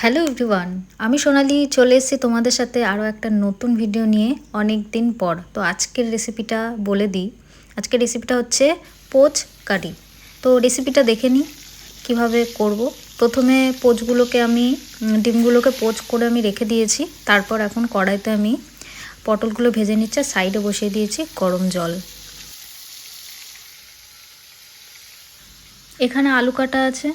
Hello everyone আমি সোনালি চলে এসেছি তোমাদের সাথে আরও একটা নতুন ভিডিও নিয়ে অনেক দিন পর। তো আজকের রেসিপিটা বলে দিই। আজকের রেসিপিটা হচ্ছে পোচ কারি। তো রেসিপিটা দেখে নিই, কীভাবে করব। প্রথমে পোচগুলোকে আমি ডিমগুলোকে পোচ করে আমি রেখে দিয়েছি। তারপর এখন কড়াইতে আমি পটলগুলো ভেজে নিচ্ছে সাইডে বসিয়ে দিয়েছি গরম জল। এখানে আলু কাটা আছে।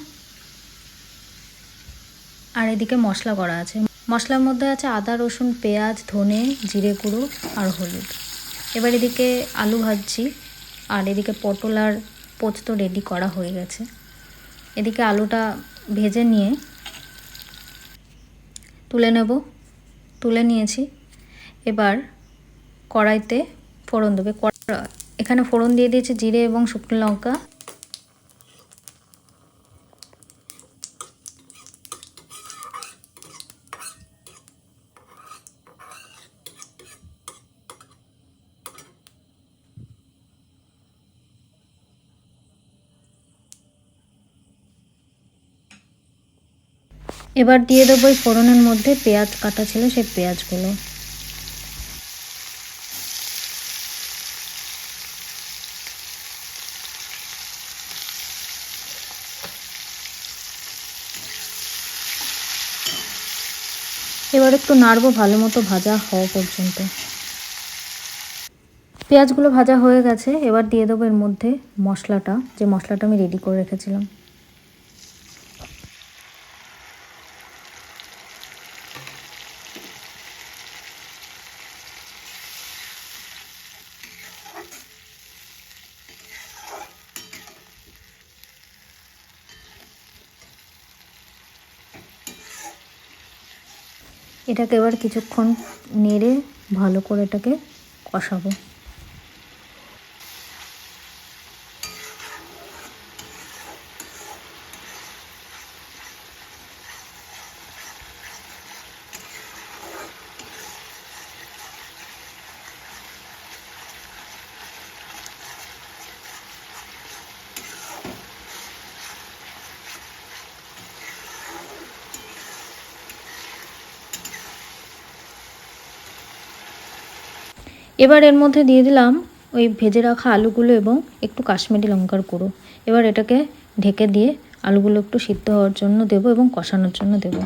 আর এদিকে মশলা করা আছে। মশলার মধ্যে আছে আদা, রসুন, পেঁয়াজ, ধনে, জিরে গুঁড়ো আর হলুদ। এবার এদিকে আলু ভাজছি আর এদিকে পটল আর পোস্ত রেডি করা হয়ে গেছে। এদিকে আলুটা ভেজে নিয়ে তুলে নেব। তুলে নিয়েছি। এবার কড়াইতে ফোড়ন দেবে। এখানে ফোড়ন দিয়ে দিয়েছি জিরে এবং শুকনো লঙ্কা। এবার দিয়ে দেবো ওই ফোড়নের মধ্যে পেঁয়াজ কাটা ছিল সেই পেঁয়াজগুলো। এবার একটু নাড়বো ভালো মতো ভাজা হওয়া পর্যন্ত। পেঁয়াজগুলো ভাজা হয়ে গেছে, এবার দিয়ে দেবো এর মধ্যে মশলাটা, যে মশলাটা আমি রেডি করে রেখেছিলাম। এটাকে এবার কিছুক্ষণ নেড়ে ভালো করে এটাকে কষাবো। এবার এর মধ্যে দিয়ে দিলাম ওই ভেজে রাখা আলুগুলো এবং একটু কাশ্মীরি লঙ্কার গুঁড়ো। এবার এটাকে ঢেকে দিয়ে আলুগুলো একটু সিদ্ধ হওয়ার জন্য দেবো এবং কষানোর জন্য দেবো।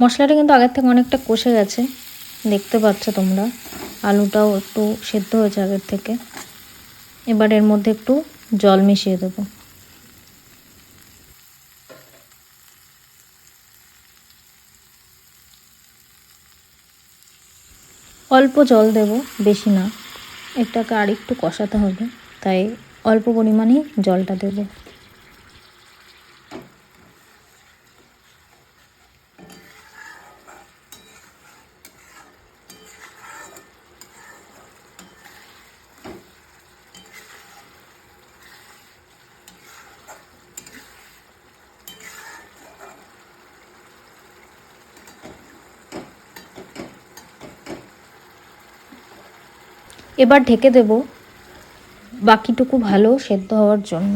মশলাটা কিন্তু আগের থেকে অনেকটা কষে গেছে। দেখতে পাচ্ছ তোমরা, আলুটাও একটু সেদ্ধ হয়েছে আগের থেকে। এবার এর মধ্যে একটু জল মিশিয়ে দেবো। অল্প জল দেব বেশি না। এটাকে আরেকটু কষাতে হবে তাই অল্প পরিমাণেই জলটা দেব। এবার ঢেকে দেব বাকিটুকু ভালো সেদ্ধ হওয়ার জন্য।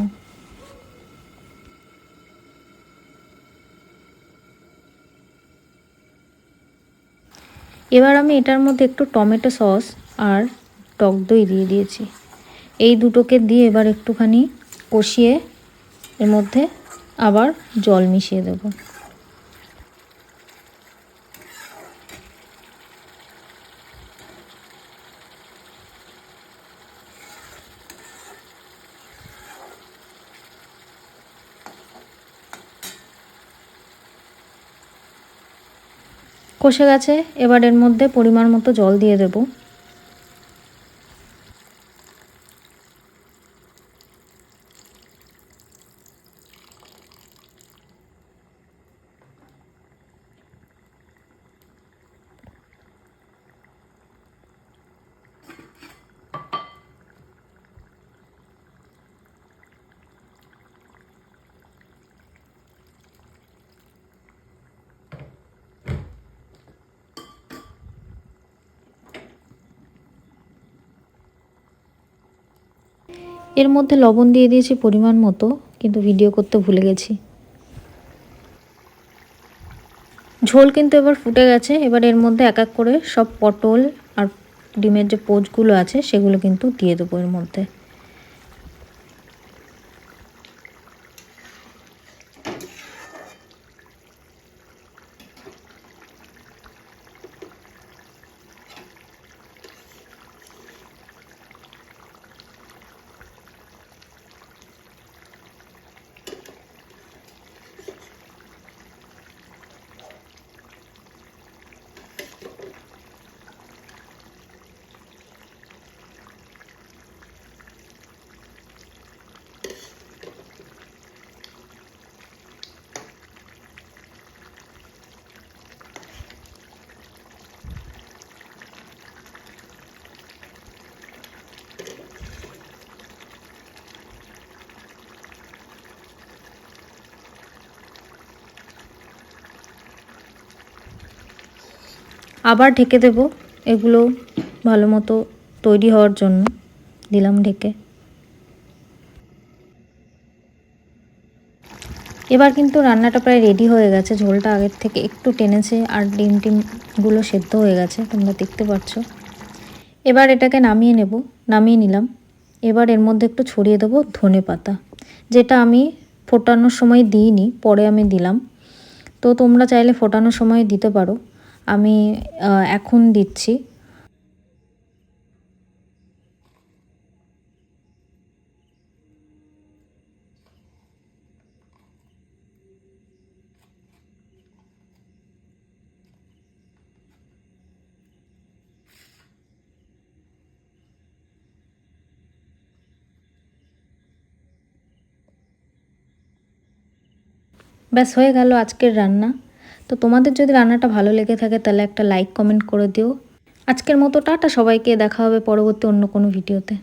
এবার আমি এটার মধ্যে একটু টমেটো সস আর টক দই দিয়ে দিয়েছি। এই দুটোকে দিয়ে এবার একটুখানি কষিয়ে এর মধ্যে আবার জল মিশিয়ে দেবো। কষে গেছে এবার এর মধ্যে পরিমাণ মতো জল দিয়ে দেবো। এর মধ্যে লবণ দিয়ে দিয়েছি পরিমাণ মতো, কিন্তু ভিডিও করতে ভুলে গেছি। ঝোল কিন্তু এবার ফুটে গেছে, এবার এর মধ্যে এক এক করে সব পটল আর ডিমের যে পোজগুলো আছে, সেগুলো কিন্তু দিয়ে দেবো এর মধ্যে। আবার ঢেকে দেব। এগুলো ভালো মতো তৈরি হওয়ার জন্য দিলাম ঢেকে। এবার কিন্তু রান্নাটা প্রায় রেডি হয়ে গেছে। ঝোলটা আগের থেকে একটু টেনেছে আর ডিম টিমগুলো সেদ্ধ হয়ে গেছে, তোমরা দেখতে পাচ্ছ এবার এটাকে নামিয়ে নেব, নামিয়ে নিলাম। এবার এর মধ্যে একটু ছড়িয়ে দেবো ধনে পাতা, যেটা আমি ফোটানোর সময় দিইনি, পরে আমি দিলাম। তো তোমরা চাইলে ফোটানোর সময় দিতে পারো। আমি এখন দিচ্ছি। ব্যাস হয়ে গেল আজকের রান্না। তো তোমাদের যদি রান্নাটা ভালো লেগে থাকে, তাহলে একটা লাইক কমেন্ট করে দিও। আজকের মতো টাটা, সবাইকে দেখা হবে পরবর্তী অন্য কোনো ভিডিওতে